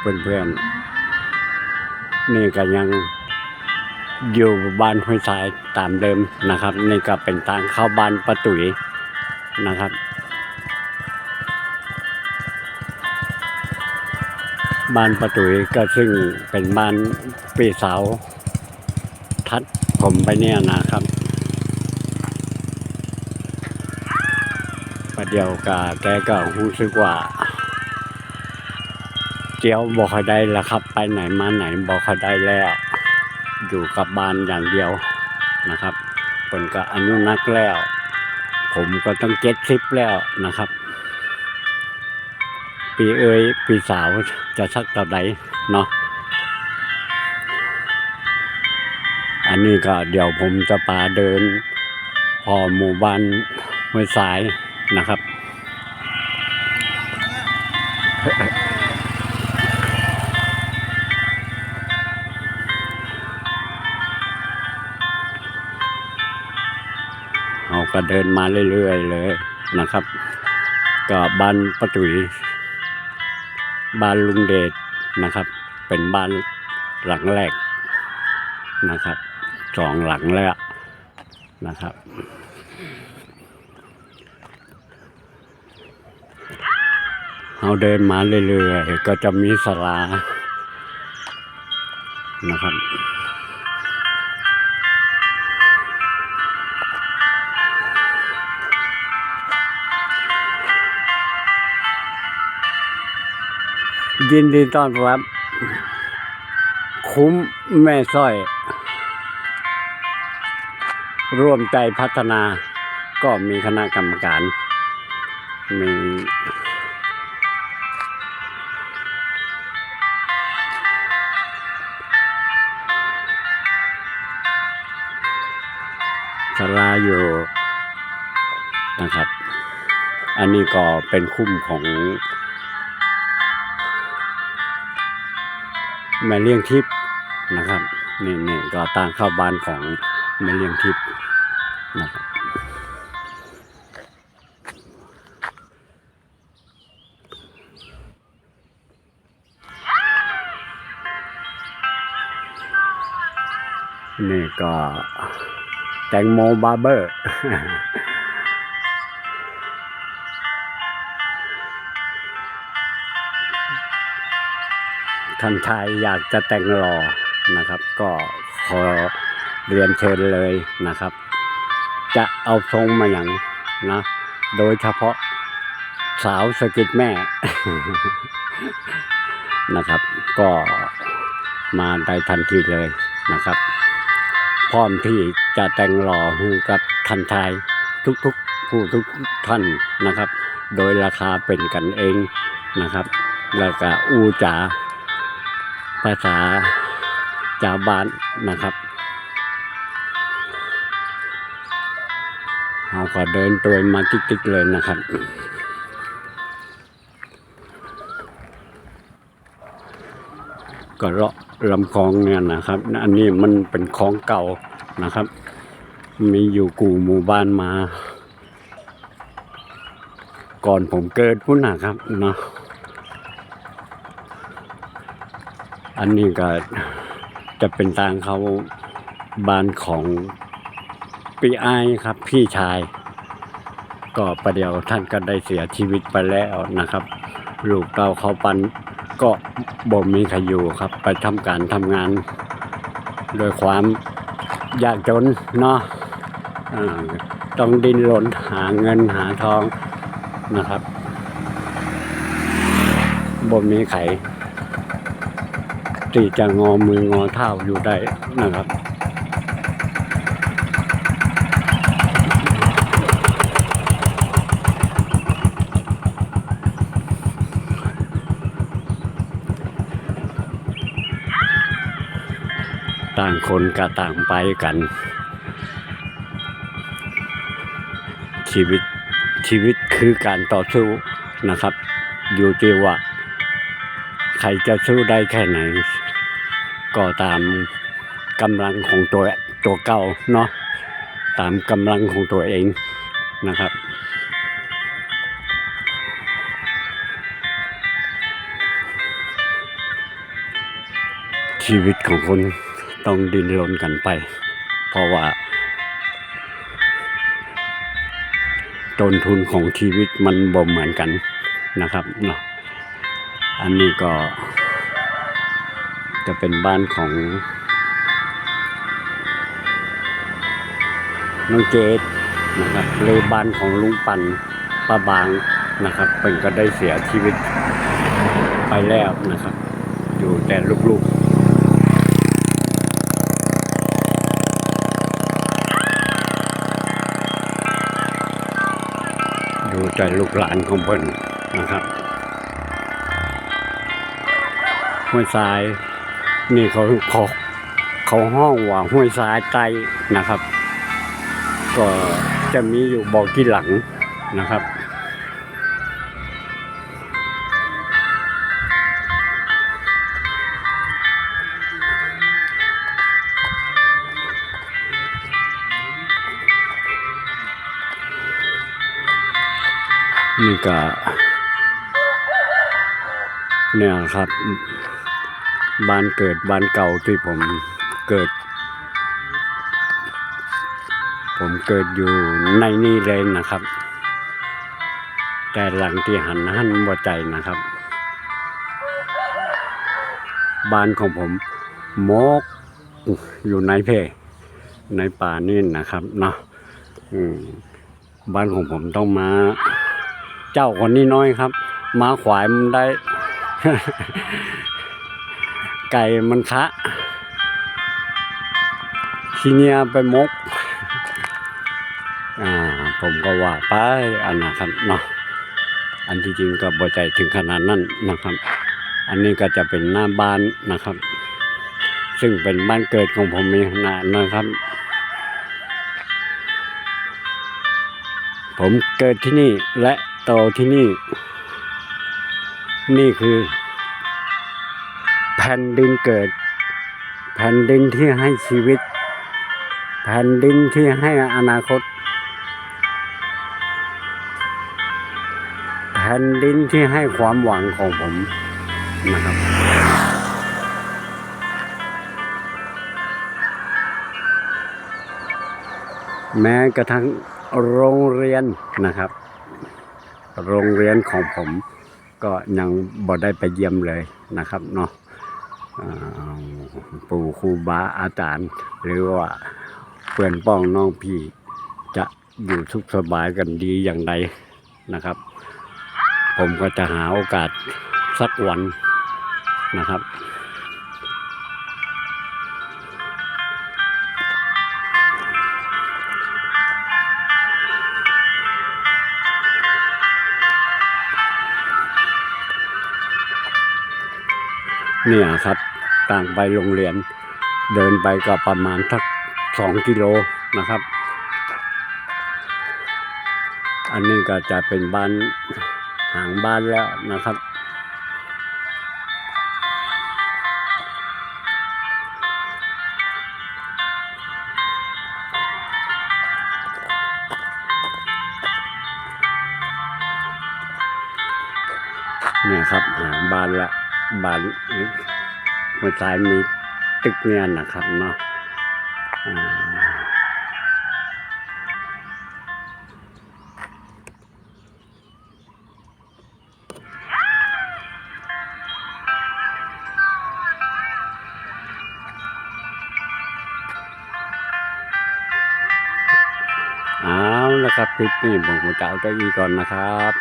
เพื่อนๆนี่ก็ยังอยู่บ้านห้วยทรายตามเดิมนะครับ นี่ก็เป็นทางเข้าบ้านประตุยนะครับ บ้านประตุยก็ซึ่งเป็นบ้านปีเสาว ทัดผมไปเนี่ยนะครับประเดี๋ยวกาแกก็รู้สึกว่า เจียวบอกเขาได้แล้วครับ ไปไหนมาไหนบอกเขาได้แล้ว อยู่กับบ้านอย่างเดียวนะครับเปินก็อายุนักแล้ว ผมก็ต้องเจ็ดสิบแล้วนะครับ ปีเอ้ยปีสาวจะสักต่อใดเนาะอันนี้ก็เดี๋ยวผมจะพาเดิน พอหมู่บ้านห้วยสายนะครับ เราก็เดินมาเรื่อยๆเลยนะครับ ก็บ้านปะตุยบ้านลุงเดชนะครับ เป็นบ้านหลังแรกนะครับสองหลังแล้วนะครับเราเดินมาเรื่อยๆก็จะมีศาลานะครับ ยินดีต้อนรับ คุ้มแม่สร้อย ร่วมใจพัฒนา ก็มีคณะกรรมการ มีศาลาอยู่นะครับ อันนี้ก็เป็นคุ้มของ แม่เลี้ยงทิพย์นะครับนี่นี่ก็ต่างเข้าบ้านของแม่เลี้ยงทิพย์นะครับนี่ก็แตงโมบาร์เบอร์ ท่านชายอยากจะแต่งรอนะครับ ก็ขอเรียนเชิญเลยนะครับ จะเอาทรงมาอย่างนะ โดยเฉพาะสาวสะกิดแม่นะครับ ก็มาได้ทันทีเลยนะครับ พร้อมที่จะแต่งรอให้กับท่านชายทุกๆผู้ทุกท่านนะครับ โดยราคาเป็นกันเองนะครับ แล้วก็อูจา ภาษาชาวบ้านนะครับเราก็เดินตัวมาติ๊กๆเลยนะครับก็เลาะลำคลองเนี่ยนะครับ อันนี้มันเป็นคลองเก่านะครับ มีอยู่กู่หมู่บ้านมา ก่อนผมเกิดพุ่นนะครับเนาะ อันนี้ก็จะเป็นทางเขาบ้านของปีไอครับ พี่ชาย ก็ประเดี๋ยวท่านก็ได้เสียชีวิตไปแล้วนะครับ ลูกเต้าเขาปันก็บ่มีใครอยู่ครับ ไปทำการทำงาน โดยความยากจนเนาะต้องดิ้นรนหาเงินหาทองนะครับบ่มีใคร ที่จะงอมืองอเท้าอยู่ได้นะครับต่างคนก็ต่างไปกัน ชีวิตชีวิตคือการต่อสู้นะครับ อยู่ที่ว่า ใครจะสู้ได้แค่ไหน ก็ตามกำลังของตัวตัวเก่าเนาะตามกำลังของตัวเองนะครับ ชีวิตของคนต้องดิ้นรนกันไป เพราะว่าต้นทุนของชีวิตมันบ่เหมือนกันนะครับเนาะ อันนี้ก็จะเป็นบ้านของน้องเจดนะครับหรือบ้านของลุงปันป้าบางนะครับเป็นก็ได้เสียชีวิตไปแล้วนะครับ อยู่แต่ลูกๆดูแต่ลูกหลานของเพิ่นนะครับ ห้วยทราย นี่เขาเขาเขาห้องว่าห้วยทรายไตนะครับ ก็จะมีอยู่บอกที่หลังนะครับนี่ก็เนี่ยครับ บ้านเกิดบ้านเก่าที่ผมเกิด ผมเกิดอยู่ในนี่เลยนะครับ แต่หลังที่หันหันหัวใจนะครับ บ้านของผมโมกอยู่ในเพในป่านี่นะครับเนาะบ้านของผมต้องมา เจ้าคนนี้น้อยครับ มาขวายมันได้ ไก่มันคะทีเนี้ยไปมก อ่า ผมก็ว่าไปอันนะครับเนาะอันที่จริงก็บ่ใจถึงขนาดนั้นนะครับ อันนี้ก็จะเป็นหน้าบ้านนะครับ ซึ่งเป็นบ้านเกิดของผมเองนะนะครับ ผมเกิดที่นี่และโตที่นี่ นี่คือ แผ่นดินเกิด แผ่นดินที่ให้ชีวิต แผ่นดินที่ให้อนาคต แผ่นดินที่ให้ความหวังของผมนะครับ แม้กระทั่งโรงเรียนนะครับ โรงเรียนของผมก็ยังบ่ได้ไปเยี่ยมเลยนะครับเนาะ ปู่ครูบาอาจารย์ หรือว่าเพื่อนป้องน้องพี่จะอยู่สุขสบายกันดีอย่างใดนะครับ ผมก็จะหาโอกาสสักวันนะครับ เนี่ยครับ ต่างไปโรงเรียน เดินไปก็ประมาณสักสองกิโลนะครับ อันนี้ก็จะเป็นบ้านหางบ้านแล้วนะครับเนี่ยครับหางบ้านละบ้าน หัวใจมีตึกเนี่ยนะครับเนาะอ่าเอาละครับคลิปนี้ผมจะเอาเก้าอี้ก่อนนะครับ